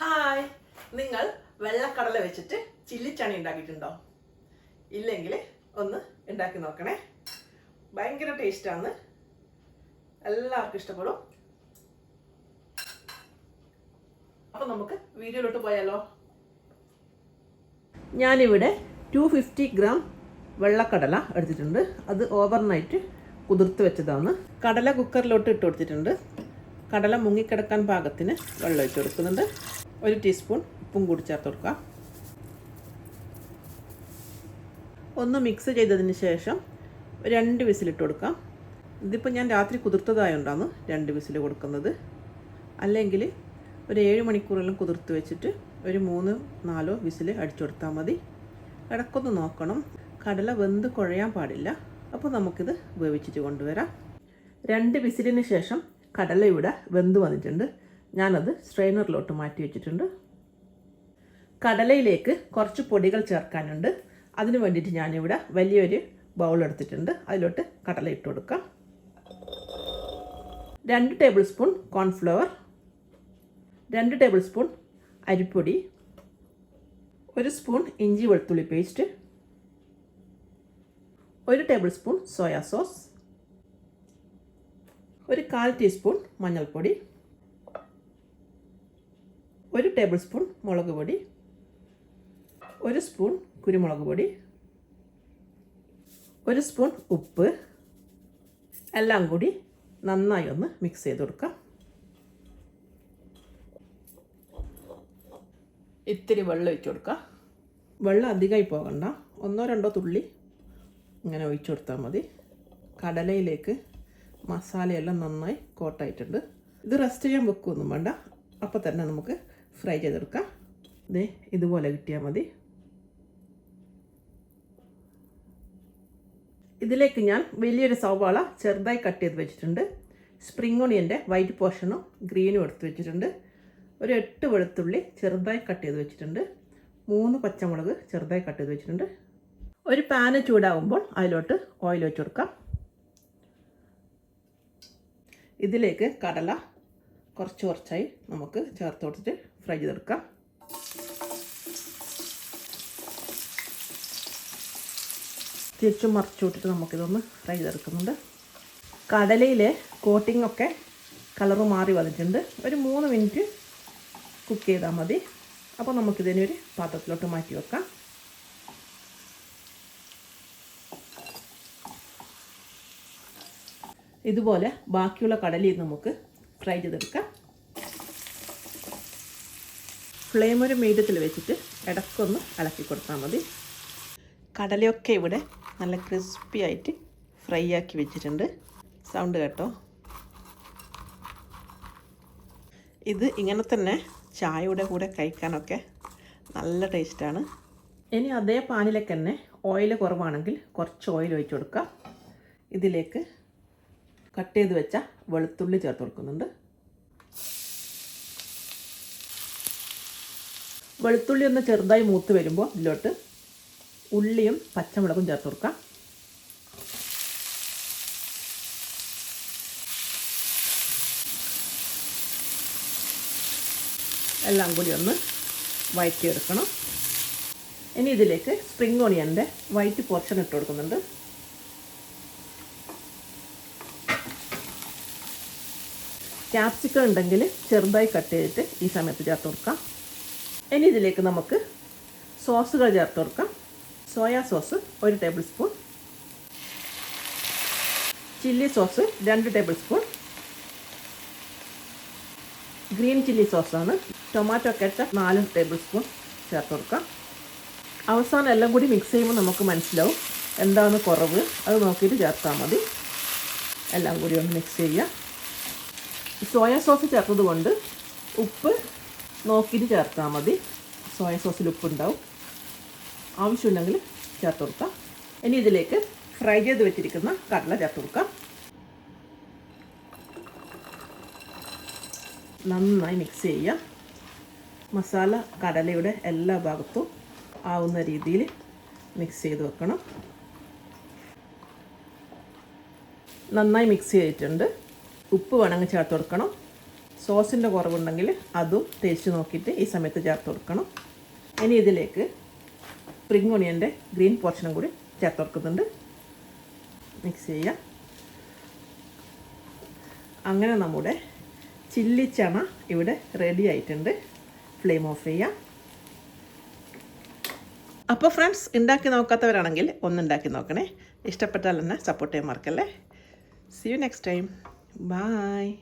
Hi നിങ്ങൾ വെള്ളക്കടല വെച്ചിട്ട് ചില്ലിച്ചണി ഉണ്ടാക്കിയിട്ടുണ്ടോ? ഇല്ലെങ്കിൽ ഒന്ന് ഉണ്ടാക്കി നോക്കണേ. ഭയങ്കര ടേസ്റ്റാണ് എല്ലാവർക്കും ഇഷ്ടപ്പെടും. അപ്പോൾ നമുക്ക് വീഡിയോയിലോട്ട് പോയാലോ? ഞാനിവിടെ ടു ഫിഫ്റ്റി ഗ്രാം വെള്ളക്കടല എടുത്തിട്ടുണ്ട്. അത് ഓവർനൈറ്റ് കുതിർത്ത് വെച്ചതാണ്. കടല കുക്കറിലോട്ട് ഇട്ട് കൊടുത്തിട്ടുണ്ട്. കടല മുങ്ങിക്കിടക്കാൻ പാകത്തിന് വെള്ളം ഒഴിച്ച് കൊടുക്കുന്നുണ്ട്. ഒരു ടീസ്പൂൺ ഉപ്പും കൂടി ചേർത്ത് കൊടുക്കുക. ഒന്ന് മിക്സ് ചെയ്തതിന് ശേഷം രണ്ട് വിസിലിട്ട് കൊടുക്കാം ഇതിപ്പോൾ ഞാൻ രാത്രി കുതിർത്തതായോണ്ടാണ് രണ്ട് വിസിൽ കൊടുക്കുന്നത്. അല്ലെങ്കിൽ ഒരു ഏഴ് മണിക്കൂറെല്ലാം കുതിർത്ത് വെച്ചിട്ട് ഒരു മൂന്ന് നാലോ വിസിൽ അടിച്ചു കൊടുത്താൽ മതി. ഇടക്കൊന്ന് നോക്കണം. കടല വെന്ത് കുഴയാൻ പാടില്ല. അപ്പോൾ നമുക്കിത് വേവിച്ചിട്ട് കൊണ്ടുവരാം. രണ്ട് വിസിലിന് ശേഷം കടല ഇവിടെ വെന്ത് വന്നിട്ടുണ്ട്. ഞാനത് സ്ട്രെയിനറിലോട്ട് മാറ്റി വെച്ചിട്ടുണ്ട്. കടലയിലേക്ക് കുറച്ച് പൊടികൾ ചേർക്കാനുണ്ട്. അതിന് വേണ്ടിയിട്ട് ഞാനിവിടെ വലിയൊരു ബൗൾ എടുത്തിട്ടുണ്ട്. അതിലോട്ട് കടല ഇട്ട് കൊടുക്കാം. രണ്ട് ടേബിൾ സ്പൂൺ കോൺഫ്ലവർ രണ്ട് ടേബിൾ സ്പൂൺ അരിപ്പൊടി ഒരു സ്പൂൺ ഇഞ്ചി വെളുത്തുള്ളി പേസ്റ്റ് ഒരു ടേബിൾ സ്പൂൺ സോയാ സോസ് ഒരു കാൽ ടീസ്പൂൺ മഞ്ഞൾപ്പൊടി. ഒരു ടേബിൾ സ്പൂൺ മുളക് പൊടി. ഒരു സ്പൂൺ കുരുമുളക് പൊടി. ഒരു സ്പൂൺ ഉപ്പ്. എല്ലാം കൂടി നന്നായി ഒന്ന് മിക്സ് ചെയ്ത് കൊടുക്കാം. ഇത്തിരി വെള്ളം ഒഴിച്ചു കൊടുക്കാം. വെള്ളം അധികമായി പോകണ്ട. ഒന്നോ രണ്ടോ തുള്ളി ഇങ്ങനെ ഒഴിച്ചു കൊടുത്താൽ മതി. കടലയിലേക്ക് മസാലയെല്ലാം നന്നായി കോട്ടായിട്ടുണ്ട്. ഇത് റെസ്റ്റ് ചെയ്യാൻ വെക്കുകയൊന്നും വേണ്ട. അപ്പോൾ തന്നെ നമുക്ക് ഫ്രൈ ചെയ്തെടുക്കാം. ദേ ഇതുപോലെ കിട്ടിയാൽ മതി. ഇതിലേക്ക് ഞാൻ വലിയൊരു സവാള ചെറുതായി കട്ട് ചെയ്ത് വെച്ചിട്ടുണ്ട്. സ്പ്രിംഗ് ഓണിയന്റെ വൈറ്റ് പോർഷനും ഗ്രീനും എടുത്ത് വെച്ചിട്ടുണ്ട്. ഒരു എട്ട് വെളുത്തുള്ളി ചെറുതായി കട്ട് ചെയ്ത് വെച്ചിട്ടുണ്ട്. മൂന്ന് പച്ചമുളക് ചെറുതായി കട്ട് ചെയ്ത് വെച്ചിട്ടുണ്ട്. ഒരു പാന് ചൂടാകുമ്പോൾ അതിലോട്ട് ഓയിൽ വെച്ച് കൊടുക്കാം. ഇതിലേക്ക് കടല കുറച്ച് കുറച്ചായി നമുക്ക് ചേർത്ത് കൊടുത്തിട്ട് ഫ്രൈ ചെയ്തെടുക്കാം. തിരിച്ചും മറച്ചു വിട്ടിട്ട് നമുക്കിതൊന്ന് ഫ്രൈ ചെയ്തെടുക്കുന്നുണ്ട്. കടലയിലെ കോട്ടിംഗ് ഒക്കെ കളറ് മാറി വന്നിട്ടുണ്ട്. ഒരു മൂന്ന് മിനിറ്റ് കുക്ക് ചെയ്താൽ മതി. അപ്പോൾ നമുക്കിതിനൊരു പാത്രത്തിലോട്ട് മാറ്റി വെക്കാം. ഇതുപോലെ ബാക്കിയുള്ള കടലയും നമുക്ക് ഫ്രൈ ചെയ്തെടുക്കാം. ഫ്ലെയിം ഒരു മീഡിയത്തിൽ വെച്ചിട്ട് ഇടക്കൊന്ന് ഇളക്കി കൊടുത്താൽ മതി. കടലയൊക്കെ ഇവിടെ നല്ല ക്രിസ്പി ആയിട്ട് ഫ്രൈ ആക്കി വെച്ചിട്ടുണ്ട്. സൗണ്ട് കേട്ടോ? ഇത് ഇങ്ങനെ തന്നെ ചായയുടെ കൂടെ കഴിക്കാനൊക്കെ നല്ല ടേസ്റ്റാണ് ഇനി അതേ പാനിലേക്ക് തന്നെ ഓയിൽ കുറവാണെങ്കിൽ കുറച്ച് ഓയിൽ ഒഴിച്ചു കൊടുക്കുക ഇതിലേക്ക് കട്ട് ചെയ്ത് വെച്ച വെളുത്തുള്ളി ചേർത്ത് കൊടുക്കുന്നുണ്ട്. വെളുത്തുള്ളി ഒന്ന് ചെറുതായി മൂത്ത് വരുമ്പോൾ ഇതിലോട്ട് ഉള്ളിയും പച്ചമുളകും ചേർത്ത് കൊടുക്കാം. എല്ലാം കൂടി ഒന്ന് വഴറ്റിയെടുക്കണം ഇനി ഇതിലേക്ക് സ്പ്രിംഗ് ഓണിയന്റെ വൈറ്റ് പോർഷൻ ഇട്ട് കൊടുക്കുന്നുണ്ട്. ക്യാപ്സിക്കം ഉണ്ടെങ്കിൽ ചെറുതായി കട്ട് ചെയ്തിട്ട് ഈ സമയത്ത് ചേർത്ത് കൊടുക്കാം. ഇനി ഇതിലേക്ക് നമുക്ക് സോസുകൾ ചേർത്ത് കൊടുക്കാം. സോയാ സോസ് ഒരു ടേബിൾ സ്പൂൺ ചില്ലി സോസ് രണ്ട് ടേബിൾ സ്പൂൺ ഗ്രീൻ ചില്ലി സോസാണ് ടൊമാറ്റോ കെച്ചപ്പ് നാല് ടേബിൾ സ്പൂൺ ചേർത്ത് കൊടുക്കാം. അവസാനം എല്ലാം കൂടി മിക്സ് ചെയ്യുമ്പോൾ നമുക്ക് മനസ്സിലാവും എന്താണ് കുറവ്. അത് നോക്കിയിട്ട് ചേർത്താൽ മതി. എല്ലാം കൂടി ഒന്ന് മിക്സ് ചെയ്യുക. സോയ സോസ് ചേർത്തത് കൊണ്ട് ഉപ്പ് നോക്കിയിട്ട് ചേർത്താൽ മതി. സോയാ സോസിൽ ഉപ്പുണ്ടാവും. ആവശ്യമുണ്ടെങ്കിൽ ചേർത്ത് കൊടുക്കാം. ഇനി ഇതിലേക്ക് ഫ്രൈ ചെയ്ത് വെച്ചിരിക്കുന്ന കടല ചേർത്ത് കൊടുക്കാം. നന്നായി മിക്സ് ചെയ്യുക മസാല കടലയുടെ എല്ലാ ഭാഗത്തും ആവുന്ന രീതിയിൽ മിക്സ് ചെയ്ത് വെക്കണം. നന്നായി മിക്സ് ചെയ്തിട്ടുണ്ട്. ഉപ്പ് വേണമെങ്കിൽ ചേർത്ത് കൊടുക്കണം. സോസിന്റെ കുറവുണ്ടെങ്കിൽ അതും ടേസ്റ്റ് നോക്കിയിട്ട് ഈ സമയത്ത് ചേർത്ത് കൊടുക്കണം. ഇനി ഇതിലേക്ക് സ്പ്രിങ് ഒണിയന്റെ ഗ്രീൻ പോർഷനും കൂടി ചേർത്ത് കൊടുക്കുന്നുണ്ട്. മിക്സ് ചെയ്യാം. അങ്ങനെ നമ്മുടെ ചില്ലി ചണ ഇവിടെ റെഡി ആയിട്ടുണ്ട്. ഫ്ലെയിം ഓഫ് ചെയ്യാം. അപ്പോൾ ഫ്രണ്ട്സ് ഉണ്ടാക്കി നോക്കാത്തവരാണെങ്കിൽ ഒന്നുണ്ടാക്കി നോക്കണേ. ഇഷ്ടപ്പെട്ടാൽ തന്നെ സപ്പോർട്ട് ചെയ്യാൻ മറക്കല്ലേ. See you next time Bye.